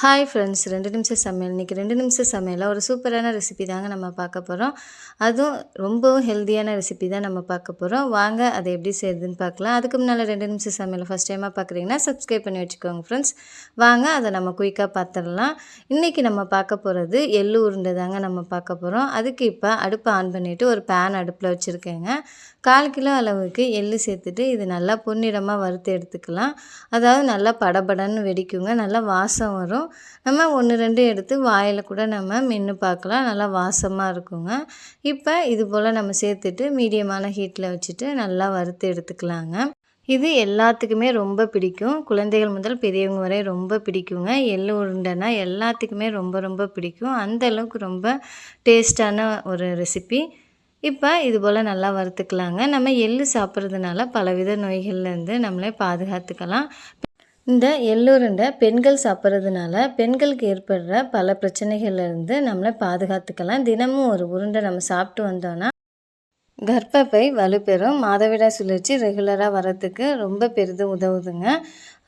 Hi friends ரெண்டு நிமிஷம் சமையல். இன்றைக்கி ரெண்டு நிமிஷம் சமையலில் ஒரு சூப்பரான ரெசிபி தாங்க நம்ம பார்க்க போகிறோம் அதுவும் ரொம்பவும் ஹெல்த்தியான ரெசிபி தான் நம்ம பார்க்க போகிறோம் வாங்க அதை எப்படி செய்யுதுன்னு பார்க்கலாம். அதுக்கு முன்னால் ரெண்டு நிமிஷம் சமையல் ஃபஸ்ட் டைமாக பார்க்குறீங்கன்னா சப்ஸ்கிரைப் பண்ணி வச்சுக்கோங்க ஃப்ரெண்ட்ஸ் வாங்க அதை நம்ம குயிக்காக பார்த்துடலாம் இன்றைக்கி நம்ம பார்க்க போகிறது எள்ளு உருண்டை தாங்க நம்ம பார்க்க போகிறோம் அதுக்கு இப்போ அடுப்பை ஆன் பண்ணிவிட்டு ஒரு பேன் அடுப்பில் வச்சுருக்கேங்க. கால் கிலோ அளவுக்கு எள்ளு சேர்த்துட்டு இது நல்லா பொன்னிடமாக வறுத்து எடுத்துக்கலாம். அதாவது நல்லா படபடன்னு வெடிக்குங்க. நல்லா வாசம் வரும். நம்ம ஒன்று ரெண்டு எடுத்து வாயில் கூட நம்ம மென்று பார்க்கலாம் நல்லா வாசமாக இருக்குங்க. இப்போ இது போல் நம்ம சேர்த்துட்டு மீடியமான ஹீட்டில் வச்சுட்டு நல்லா வறுத்து எடுத்துக்கலாங்க. இது எல்லாத்துக்குமே ரொம்ப பிடிக்கும். குழந்தைகள் முதல் பெரியவங்க வரை ரொம்ப பிடிக்குங்க. எள்ளு உருண்டைனா எல்லாத்துக்குமே ரொம்ப ரொம்ப பிடிக்கும். அந்த அளவுக்கு ரொம்ப டேஸ்டான ஒரு ரெசிபி இப்போ இது போல் நல்லா வறுத்துக்கலாங்க. நம்ம எள்ளு சாப்பிட்றதுனால பலவித நோய்கள்லேருந்து நம்மளே பாதுகாத்துக்கலாம். இந்த எள்ளுருண்டை பெண்கள் சாப்பிட்றதுனால பெண்களுக்கு ஏற்படுற பல பிரச்சனைகள்லேருந்து நம்மளை பாதுகாத்துக்கலாம். தினமும் ஒரு உருண்டை நம்ம சாப்பிட்டு வந்தோன்னா கர்ப்பப்பை வலுப்பெறும். மாதவிடாய் சுழற்சி ரெகுலராக வரத்துக்கு ரொம்ப பெரிதும் உதவுதுங்க.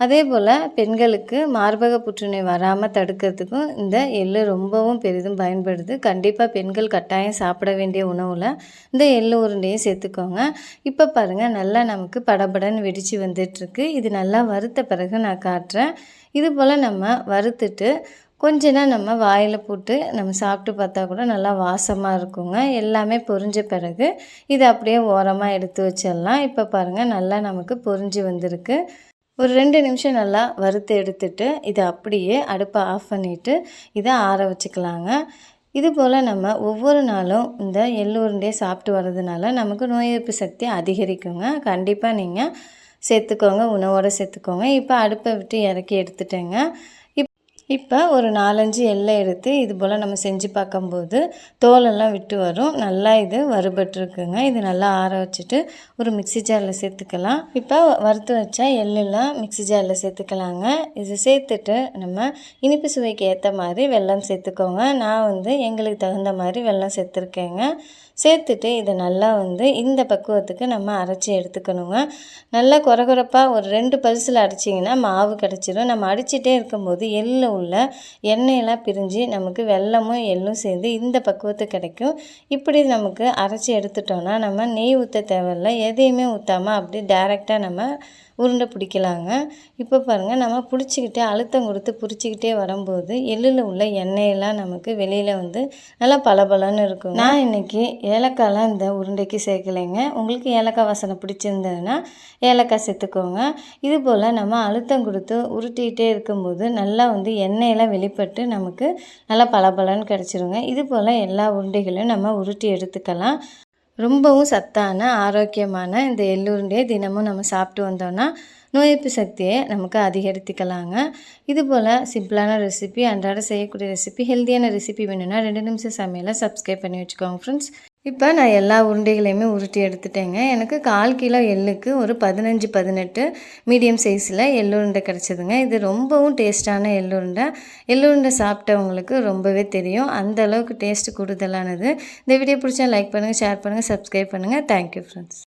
அதே போல் பெண்களுக்கு மார்பக புற்றுநோய் வராமல் தடுக்கிறதுக்கும் இந்த எள்ளு ரொம்பவும் பெரிதும் பயன்படுது. கண்டிப்பாக பெண்கள் கட்டாயம் சாப்பிட வேண்டிய உணவில் இந்த எள்ளு உருண்டையும் சேர்த்துக்கோங்க. இப்போ பாருங்கள் நல்லா நமக்கு படபடன்னு வெடித்து வந்துட்டுருக்கு. இது நல்லா வறுத்த பிறகு நான் காட்டுறேன். இது போல் நம்ம வறுத்துட்டு கொஞ்ச நம்ம வாயில் போட்டு நம்ம சாப்பிட்டு பார்த்தா கூட நல்லா வாசமாக இருக்குங்க. எல்லாமே பொரிஞ்ச பிறகு இதை அப்படியே ஓரமாக எடுத்து வச்சிடலாம். இப்போ பாருங்கள் நல்லா நமக்கு பொரிஞ்சு வந்திருக்கு. ஒரு ரெண்டு நிமிஷம் நல்லா வறுத்து எடுத்துட்டு இதை அப்படியே அடுப்பை ஆஃப் பண்ணிவிட்டு இதை ஆற வச்சுக்கலாங்க. இது போல் நம்ம ஒவ்வொரு நாளும் இந்த எள்ளூருண்டே சாப்பிட்டு வர்றதுனால நமக்கு நோய் எதிர்ப்பு சக்தி அதிகரிக்குங்க. கண்டிப்பாக நீங்கள் சேர்த்துக்கோங்க உணவோடு சேர்த்துக்கோங்க. இப்போ அடுப்பை விட்டு இறக்கி எடுத்துட்டேங்க. இப்போ ஒரு நாலஞ்சு எல்லை எடுத்து இது போல் நம்ம செஞ்சு பார்க்கும்போது தோலெல்லாம் விட்டு வரும். நல்லா இது வறுபட்டுருக்குங்க. இது நல்லா ஆற வச்சுட்டு ஒரு மிக்சி ஜாரில் சேர்த்துக்கலாம். இப்போ வறுத்து வச்சா எள்ளெல்லாம் மிக்சி ஜாரில் சேர்த்துக்கலாங்க. இது சேர்த்துட்டு நம்ம இனிப்பு சுவைக்கு ஏற்ற மாதிரி வெள்ளம் சேர்த்துக்கோங்க. நான் வந்து எங்களுக்கு தகுந்த மாதிரி வெள்ளம் சேர்த்துருக்கேங்க. சேர்த்துட்டு இதை நல்லா வந்து இந்த பக்குவத்துக்கு நம்ம அரைச்சி எடுத்துக்கணுங்க. நல்லா குறகுறப்பாக ஒரு ரெண்டு பரிசில் அரைச்சிங்கன்னா மாவு கிடச்சிரும். நம்ம அடிச்சிட்டே இருக்கும்போது எள்ளு உள்ள எண்ணெயெல்லாம் பிரிஞ்சு நமக்கு வெள்ளமும் எள்ளும் சேர்ந்து இந்த பக்குவத்து கிடைக்கும். இப்படி நமக்கு அரைச்சி எடுத்துட்டோன்னா நம்ம நெய் ஊற்ற தேவையில்ல. எதையுமே ஊற்றாமல் அப்படி டேரெக்டாக நம்ம உருண்டை பிடிக்கலாங்க. இப்போ பாருங்கள் நம்ம பிடிச்சிக்கிட்டே அழுத்தம் கொடுத்து பிடிச்சிக்கிட்டே வரும்போது எள்ளில் உள்ள எண்ணெயெல்லாம் நமக்கு வெளியில் வந்து நல்லா பளபளன்னு இருக்கும் நான் இன்றைக்கி ஏலக்காய்லாம் இந்த உருண்டைக்கு சேர்க்கலைங்க. உங்களுக்கு ஏலக்காய் வாசனை பிடிச்சிருந்ததுன்னா ஏலக்காய் சேர்த்துக்கோங்க. இது போல் நம்ம அழுத்தம் கொடுத்து உருட்டிகிட்டே இருக்கும்போது நல்லா வந்து எண்ணெயெல்லாம் வெளிப்பட்டு நமக்கு நல்லா பளபளன்னு கிடச்சிருங்க. இது போல் எல்லா உருண்டைகளையும் நம்ம உருட்டி எடுத்துக்கலாம். ரொம்பவும் சத்தான ஆரோக்கியமான இந்த எள்ளுருண்டையை தினமும் நம்ம சாப்பிட்டு வந்தோம்னா நோய் எதிர்ப்பு சக்தியை நமக்கு அதிகரித்துக்கலாங்க. இது போல் சிம்பிளான ரெசிபி அன்றாட செய்யக்கூடிய ரெசிபி ஹெல்த்தியான ரெசிபி வேணும்னா ரெண்டு நிமிஷம் சமையலை சப்ஸ்கிரைப் பண்ணி வச்சுக்கோங்க ஃப்ரெண்ட்ஸ் இப்போ நான் எல்லா உருண்டைகளையுமே உருட்டி எடுத்துட்டேங்க. எனக்கு கால் கிலோ எள்ளுக்கு ஒரு பதினஞ்சு பதினெட்டு மீடியம் சைஸில் எள்ளுருண்டை கிடச்சிதுங்க. இது ரொம்பவும் டேஸ்ட்டான எள்ளுருண்டை. எள்ளுருண்டை சாப்பிட்டவங்களுக்கு ரொம்பவே தெரியும். அந்த அளவுக்கு டேஸ்ட் கூடுதலானது. இந்த வீடியோ பிடிச்சா லைக் பண்ணுங்கள் ஷேர் பண்ணுங்கள் சப்ஸ்கிரைப் பண்ணுங்கள் தேங்க்யூ ஃப்ரெண்ட்ஸ்